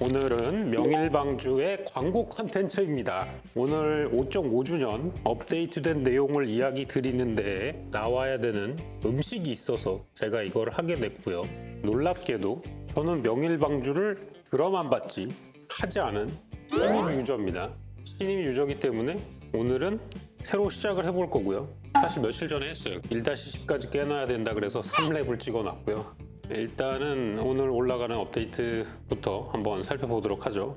오늘은 명일방주의 광고 컨텐츠입니다. 오늘 5.5주년 업데이트된 내용을 이야기 드리는데 나와야 되는 음식이 있어서 제가 이걸 하게 됐고요. 놀랍게도 저는 명일방주를 들어만 봤지 하지 않은 신입 유저입니다. 신입 유저이기 때문에 오늘은 새로 시작을 해볼 거고요. 사실 며칠 전에 했어요. 1-10까지 깨놔야 된다 그래서 3렙을 찍어놨고요. 일단은 오늘 올라가는 업데이트부터 한번 살펴보도록 하죠.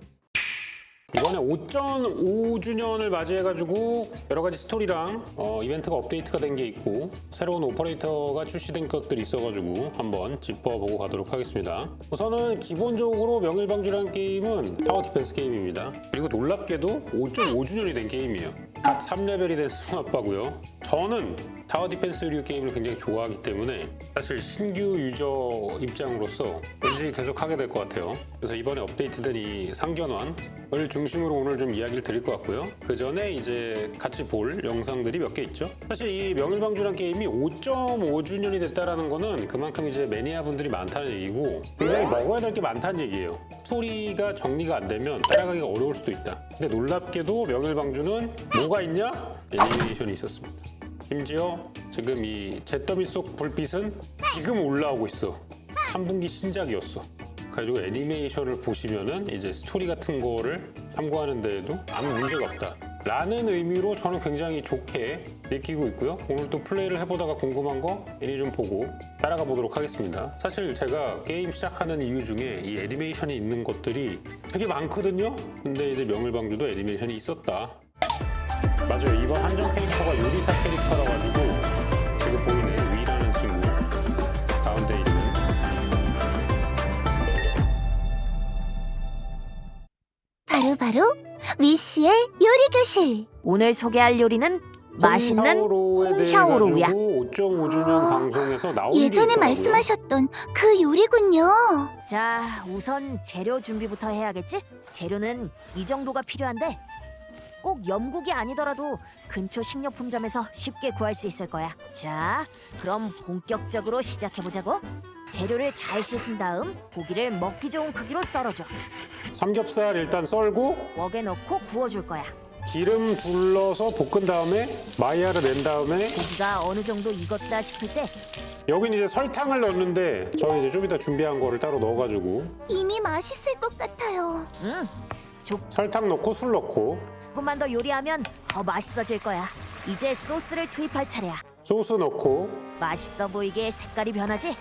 이번에 5.5주년을 맞이해가지고 여러 가지 스토리랑 어, 이벤트가 업데이트가 된 게 있고 새로운 오퍼레이터가 출시된 것들이 있어가지고 한번 짚어보고 가도록 하겠습니다. 우선은 기본적으로 명일방주라는 게임은 타워 디펜스 게임입니다. 그리고 놀랍게도 5.5주년이 된 게임이에요. 갓 3레벨이 된 수아빠고요. 저는 타워 디펜스류 게임을 굉장히 좋아하기 때문에 사실 신규 유저 입장으로서 왠지 계속 하게 될 것 같아요. 그래서 이번에 업데이트된 이 상견환을 중심으로 오늘 좀 이야기를 드릴 것 같고요. 그 전에 이제 같이 볼 영상들이 몇 개 있죠. 사실 이 명일방주란 게임이 5.5주년이 됐다라는 거는 그만큼 이제 매니아 분들이 많다는 얘기고 굉장히 먹어야 될 게 많다는 얘기예요. 스토리가 정리가 안 되면 따라가기가 어려울 수도 있다. 근데 놀랍게도 명일방주는 뭐가 있냐? 애니메이션이 있었습니다. 심지어 지금 이 잿더미 속 불빛은 지금 올라오고 있어. 3분기 신작이었어. 그래가지고 애니메이션을 보시면은 이제 스토리 같은 거를 참고하는 데에도 아무 문제가 없다. 라는 의미로 저는 굉장히 좋게 느끼고 있고요. 오늘 또 플레이를 해보다가 궁금한 거 애니 좀 보고 따라가 보도록 하겠습니다. 사실 제가 게임 시작하는 이유 중에 이 애니메이션이 있는 것들이 되게 많거든요. 근데 이제 명일방주도 애니메이션이 있었다. 맞아요. 이번 한정 캐릭터가 요리사 캐릭터라 가지고 지금 보이는 위라는 친구 가운데 있는 바로바로 위씨의 요리 교실. 오늘 소개할 요리는 맛있는 홍샤오로우야. 5.5주년 방송에서 일이 예전에. 말씀하셨던 그 요리군요. 자, 우선 재료 준비부터 해야겠지? 재료는 이 정도가 필요한데 꼭 염국이 아니더라도 근처 식료품점에서 쉽게 구할 수 있을 거야. 자, 그럼 본격적으로 시작해 보자고. 재료를 잘 씻은 다음 고기를 먹기 좋은 크기로 썰어줘. 삼겹살 일단 썰고 웍에 넣고 구워줄 거야. 기름 둘러서 볶은 다음에 마이야를 낸 다음에 고기가 어느 정도 익었다 싶을 때 여기는 이제 설탕을 넣는데 저는 이제 좀 이따 준비한 거를 따로 넣어가지고 이미 맛있을 것 같아요. 음, 설탕 넣고 술 넣고 조금만 더 요리하면 더 맛있어질 거야. 이제 소스를 투입할 차례야. 소스 넣고 맛있어 보이게 색깔이 변하지?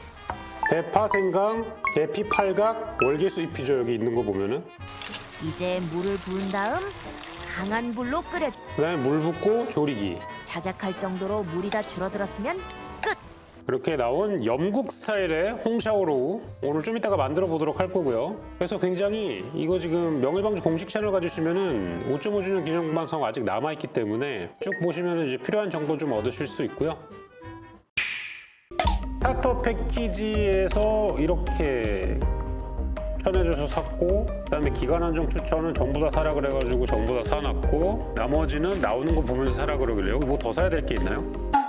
대파, 생강, 계피, 팔각, 월계수 잎이죠 여기 있는 거 보면은 이제 물을 부은 다음 강한 불로 끓여줘. 그다음에 물 붓고 조리기 자작할 정도로 물이 다 줄어들었으면 끝. 이렇게 나온 영국 스타일의 홍샤오로우 오늘 좀 이따가 만들어 보도록 할 거고요. 그래서 굉장히 이거 지금 명예방주 공식 채널 가주시면은 5.5주년 기념 방송 아직 남아 있기 때문에 쭉 보시면은 이제 필요한 정보 좀 얻으실 수 있고요. 스타터 패키지에서 이렇게 추천해줘서 샀고 그다음에 기간 한정 추천은 전부 다 사라 그래가지고 전부 다 사놨고 나머지는 나오는 거 보면서 사라 그러길래 여기 뭐 더 사야 될 게 있나요?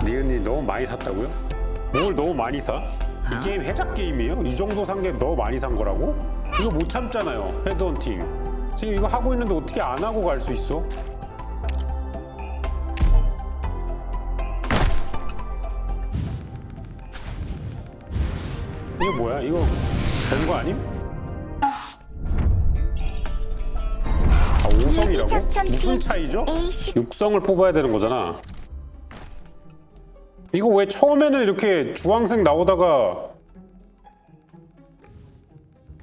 니은이 너무 많이 샀다고요? 뭘 너무 많이 사? 이 게임 해작 게임이에요? 이 정도 산 게 너무 많이 산 거라고? 이거 못 참잖아요 헤드헌팅 지금 이거 하고 있는데 어떻게 안 하고 갈 수 있어? 이거 뭐야? 이거 되는 거 아님? 아, 5성이라고? 작전팀 무슨 차이죠? 육성을 뽑아야 되는 거잖아. 이거 왜 처음에는 이렇게 주황색 나오다가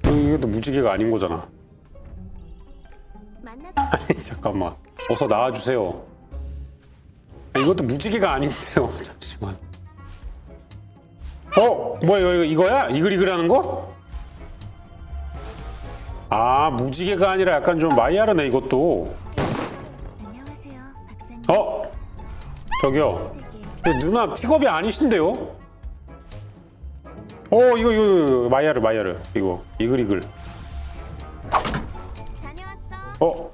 어, 이것도 무지개가 아닌 거잖아. 아니 잠깐만. 어서 나와주세요. 아, 이것도 무지개가 아닌데요. 잠시만. 어? 뭐야 이거 이거야? 이글이글하는 거? 아 무지개가 아니라 약간 좀 마이야르네 이것도. 어? 저기요. 근데 누나 픽업이 아니신데요? 어 이거 이거, 이거 마이야르 마이야르 이거 이글이글 다녀왔어. 어?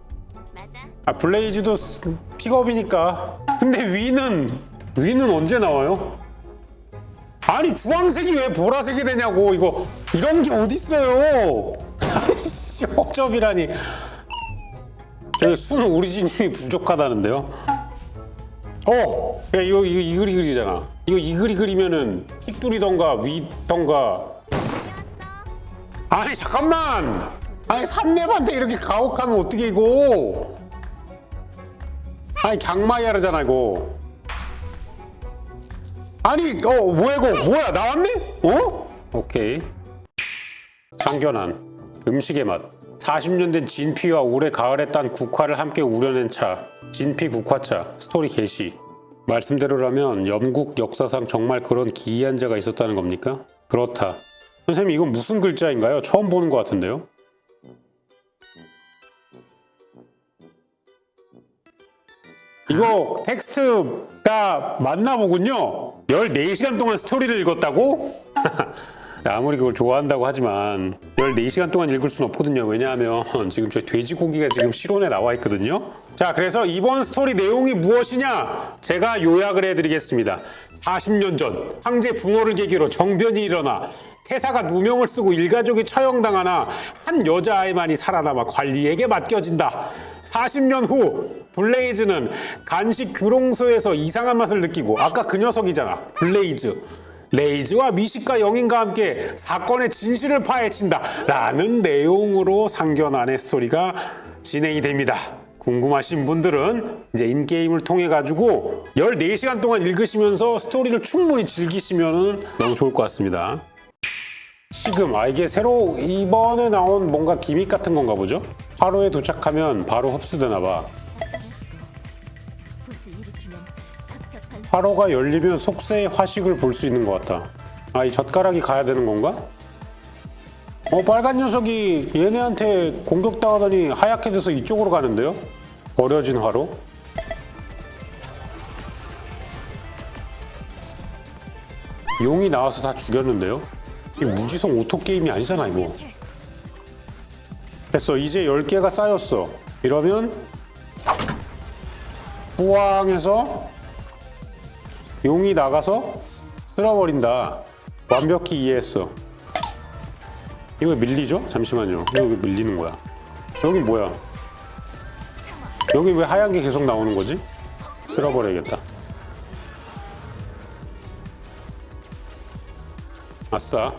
맞아. 아 블레이즈도 스- 픽업이니까 근데 위는 위는 언제 나와요? 아니 주황색이 왜 보라색이 되냐고 이거 이런 게 어딨어요 아이씨. 아씨 허접이라니 저기 순 오리지님이 부족하다는데요 어! 야 이거 이거 이글이 그리잖아. 이거 이글이 그리면은 픽돌이던가 위던가. 아니 잠깐만! 아니 삼내반대 이렇게 가혹하면 어떻게 이거? 아니 강마이아르잖아 이거. 아니 어 뭐야 이거? 뭐야 나왔네? 어? 오케이. 상견한 음식의 맛 40년 된 진피와 올해 가을에 딴 국화를 함께 우려낸 차 진피 국화차 스토리 게시 말씀대로라면 영국 역사상 정말 그런 기이한 자가 있었다는 겁니까? 그렇다 선생님 이건 무슨 글자인가요? 처음 보는 것 같은데요? 이거 텍스트가 맞나 보군요. 14시간 동안 스토리를 읽었다고? 아무리 그걸 좋아한다고 하지만 14시간 동안 읽을 수는 없거든요. 왜냐하면 지금 저희 돼지고기가 지금 실온에 나와 있거든요. 자, 그래서 이번 스토리 내용이 무엇이냐? 제가 요약을 해드리겠습니다. 40년 전 황제 붕어를 계기로 정변이 일어나 태사가 누명을 쓰고 일가족이 처형당하나 한 여자아이만이 살아남아 관리에게 맡겨진다. 40년 후 블레이즈는 간식 규롱소에서 이상한 맛을 느끼고 아까 그 녀석이잖아. 블레이즈. 레이즈와 미식가 영인과 함께 사건의 진실을 파헤친다. 라는 내용으로 상견안의 스토리가 진행이 됩니다. 궁금하신 분들은 이제 인게임을 통해 가지고 14시간 동안 읽으시면서 스토리를 충분히 즐기시면 너무 좋을 것 같습니다. 지금 아 이게 새로 이번에 나온 뭔가 기믹 같은 건가 보죠? 하루에 도착하면 바로 흡수되나 봐. 화로가 열리면 속세의 화식을 볼 수 있는 것 같아. 아, 이 젓가락이 가야 되는 건가? 어, 빨간 녀석이 얘네한테 공격당하더니 하얗게 돼서 이쪽으로 가는데요? 버려진 화로? 용이 나와서 다 죽였는데요? 이게 무지성 오토 게임이 아니잖아, 이거. 됐어, 이제 10개가 쌓였어. 이러면 뿌앙 해서 용이 나가서 쓸어버린다. 완벽히 이해했어. 이거 왜 밀리죠? 잠시만요. 이거 왜 밀리는 거야? 여기 뭐야? 여기 왜 하얀 게 계속 나오는 거지? 쓸어버려야겠다. 아싸.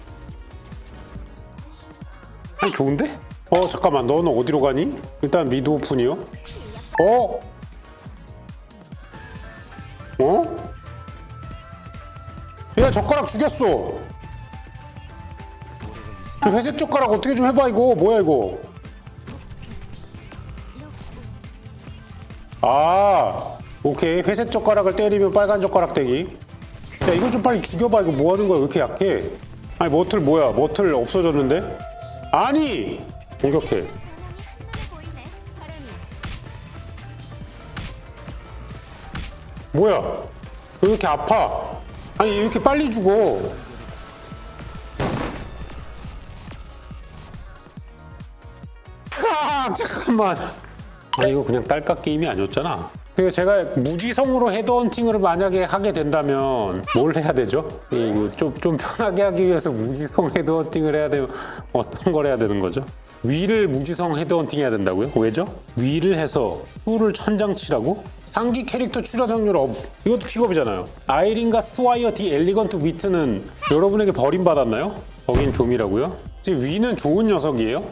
아니 좋은데? 어 잠깐만 너는 어디로 가니? 일단 미드 오픈이요. 어? 어? 야 젓가락 죽였어. 저 회색 젓가락 어떻게 좀 해봐 이거. 뭐야 이거. 아 오케이. 회색 젓가락을 때리면 빨간 젓가락 되기. 야 이거 좀 빨리 죽여봐. 이거 뭐 하는 거야? 왜 이렇게 약해? 아니 머틀 뭐야? 머틀 없어졌는데? 아니! 공격해. 뭐야? 왜 이렇게 아파 아니 왜 이렇게 빨리 죽어 아 잠깐만 아 이거 그냥 딸깍 게임이 아니었잖아 그리고 제가 무지성으로 헤드헌팅을 만약에 하게 된다면 뭘 해야 되죠? 이거 좀, 좀 편하게 하기 위해서 무지성 헤드헌팅을 해야 되면 어떤 걸 해야 되는 거죠? 위를 무지성 헤드헌팅 해야 된다고요? 왜죠? 위를 해서 수를 천장 치라고? 상기 캐릭터 출연 확률 업 이것도 픽업이잖아요 아이린과 스와이어 디 엘리건트 위트는 여러분에게 버림받았나요? 거긴 좀이라고요? 지금 위는 좋은 녀석이에요?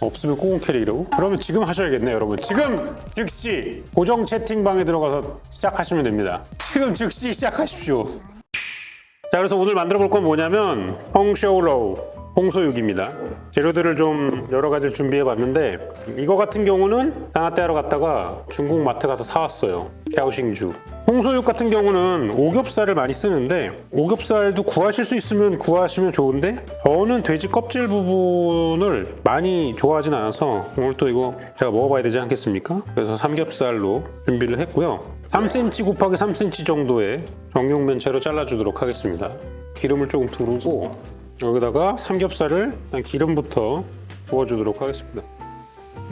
없으면 꼬운 캐릭이라고? 그러면 지금 하셔야겠네 여러분 지금 즉시 고정 채팅방에 들어가서 시작하시면 됩니다 지금 즉시 시작하십시오 자 그래서 오늘 만들어 볼 건 뭐냐면 펑쇼로우 홍소육입니다. 재료들을 좀 여러 가지를 준비해 봤는데 이거 같은 경우는 장아떼 하러 갔다가 중국 마트 가서 사왔어요. 샤오싱주. 홍소육 같은 경우는 오겹살을 많이 쓰는데 오겹살도 구하실 수 있으면 구하시면 좋은데 저는 돼지 껍질 부분을 많이 좋아하진 않아서 오늘 또 이거 제가 먹어봐야 되지 않겠습니까? 그래서 삼겹살로 준비를 했고요. 3cm 곱하기 3cm 정도의 정육면 채로 잘라주도록 하겠습니다. 기름을 조금 두르고 여기다가 삼겹살을 일단 기름부터 부어주도록 하겠습니다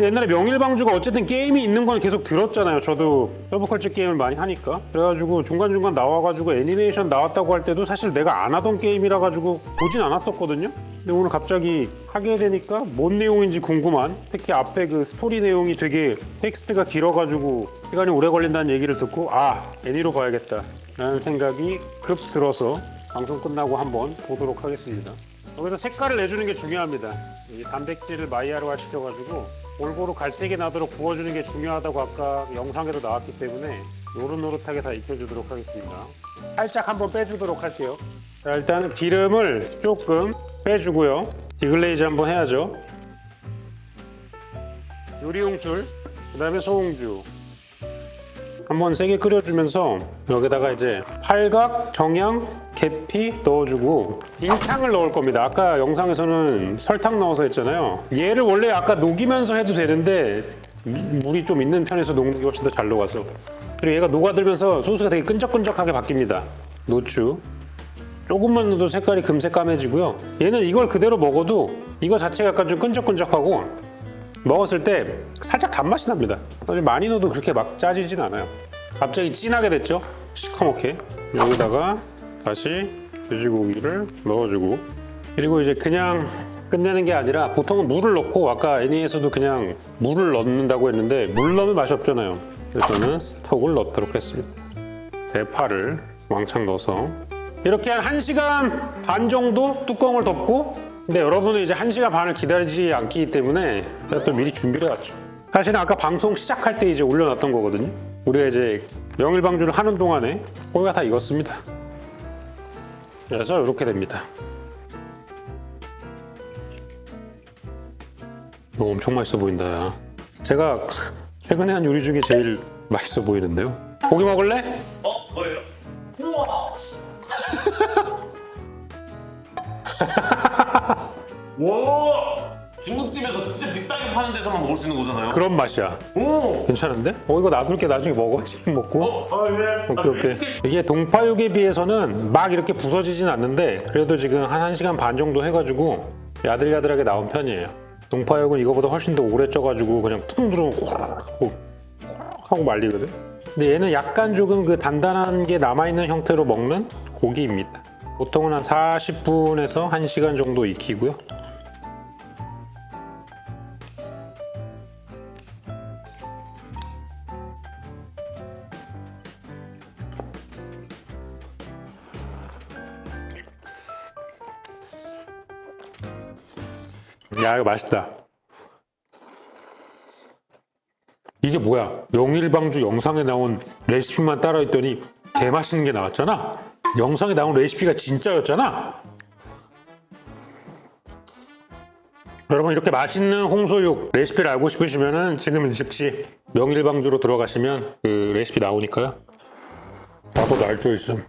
옛날에 명일방주가 어쨌든 게임이 있는 건 계속 들었잖아요. 저도 서브컬처 게임을 많이 하니까. 그래가지고 중간중간 나와가지고 애니메이션 나왔다고 할 때도 사실 내가 안 하던 게임이라 가지고 보진 않았었거든요. 근데 오늘 갑자기 하게 되니까 뭔 내용인지 궁금한 특히 앞에 그 스토리 내용이 되게 텍스트가 길어가지고 시간이 오래 걸린다는 얘기를 듣고 아 애니로 봐야겠다 라는 생각이 급 들어서 방송 끝나고 한번 보도록 하겠습니다. 여기서 색깔을 내주는 게 중요합니다. 이 단백질을 마이야르화 시켜가지고 골고루 갈색이 나도록 구워주는 게 중요하다고 아까 영상에도 나왔기 때문에 노릇노릇하게 다 익혀주도록 하겠습니다. 살짝 한번 빼주도록 하세요. 자, 일단 기름을 조금 빼주고요. 디글레이즈 한번 해야죠. 요리용술, 그 다음에 소홍주. 한번 세게 끓여주면서 여기다가 이제 팔각, 정향, 계피 넣어주고 인탕을 넣을 겁니다. 아까 영상에서는 설탕 넣어서 했잖아요. 얘를 원래 아까 녹이면서 해도 되는데 미- 물이 좀 있는 편에서 녹는 게 훨씬 더 잘 녹아서 그리고 얘가 녹아들면서 소스가 되게 끈적끈적하게 바뀝니다. 노추 조금만 넣어도 색깔이 금세 까매지고요. 얘는 이걸 그대로 먹어도 이거 자체가 약간 좀 끈적끈적하고 먹었을 때 살짝 단맛이 납니다. 사실 많이 넣어도 그렇게 막 짜지진 않아요. 갑자기 진하게 됐죠? 시커멓게. 여기다가 다시 돼지고기를 넣어주고 그리고 이제 그냥 끝내는 게 아니라 보통은 물을 넣고 아까 애니에서도 그냥 물을 넣는다고 했는데 물 넣으면 맛이 없잖아요. 그래서 저는 스톡을 넣도록 했습니다. 대파를 왕창 넣어서 이렇게 한 1시간 반 정도 뚜껑을 덮고 근데 여러분은 이제 1시간 반을 기다리지 않기 때문에 제가 또 미리 준비를 해왔죠 사실은 아까 방송 시작할 때 이제 올려놨던 거거든요 우리가 이제 명일방주를 하는 동안에 거기가 다 익었습니다 그래서 이렇게 됩니다 이거 엄청 맛있어 보인다 야. 제가 최근에 한 요리 중에 제일 맛있어 보이는데요 고기 먹을래? 어? 뭐예요? 우와! 와! 중국집에서 진짜 비싸게 파는 데서만 먹을 수 있는 거잖아요. 그런 맛이야 오! 괜찮은데? 어 이거 놔둘게 나중에 먹어 지금 먹고 어? 아, 예. 오케이 오케이 이게 동파육에 비해서는 막 이렇게 부서지진 않는데 그래도 지금 한 1시간 반 정도 해가지고 야들야들하게 나온 편이에요 동파육은 이거보다 훨씬 더 오래 쪄가지고 그냥 푸둥푸둥 하고 하고 말리거든 근데 얘는 약간 조금 그 단단한 게 남아있는 형태로 먹는 고기입니다 보통은 한 40분에서 1시간 정도 익히고요 야 이거 맛있다. 이게 뭐야? 영일방주 영상에 나온 레시피만 따라 했더니 개맛있는 게 나왔잖아? 영상에 나온 레시피가 진짜였잖아? 여러분 이렇게 맛있는 홍소육 레시피를 알고 싶으시면은 지금 즉시 명일방주로 들어가시면 그 레시피 나오니까요. 나도 날조 있음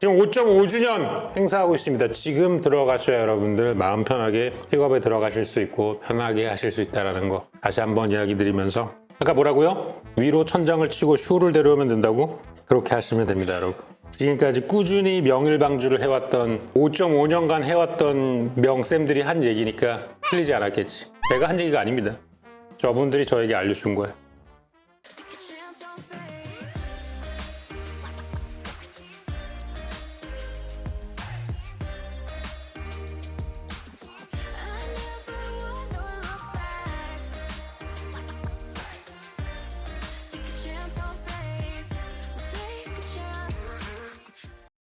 지금 5.5주년 행사하고 있습니다. 지금 들어가셔야 여러분들 마음 편하게 픽업에 들어가실 수 있고 편하게 하실 수 있다는 거 다시 한번 이야기 드리면서 아까 뭐라고요? 위로 천장을 치고 슈를 데려오면 된다고? 그렇게 하시면 됩니다, 여러분. 지금까지 꾸준히 명일방주를 해왔던 5.5년간 해왔던 명쌤들이 한 얘기니까 틀리지 않았겠지. 제가 한 얘기가 아닙니다. 저분들이 저에게 알려준 거예요.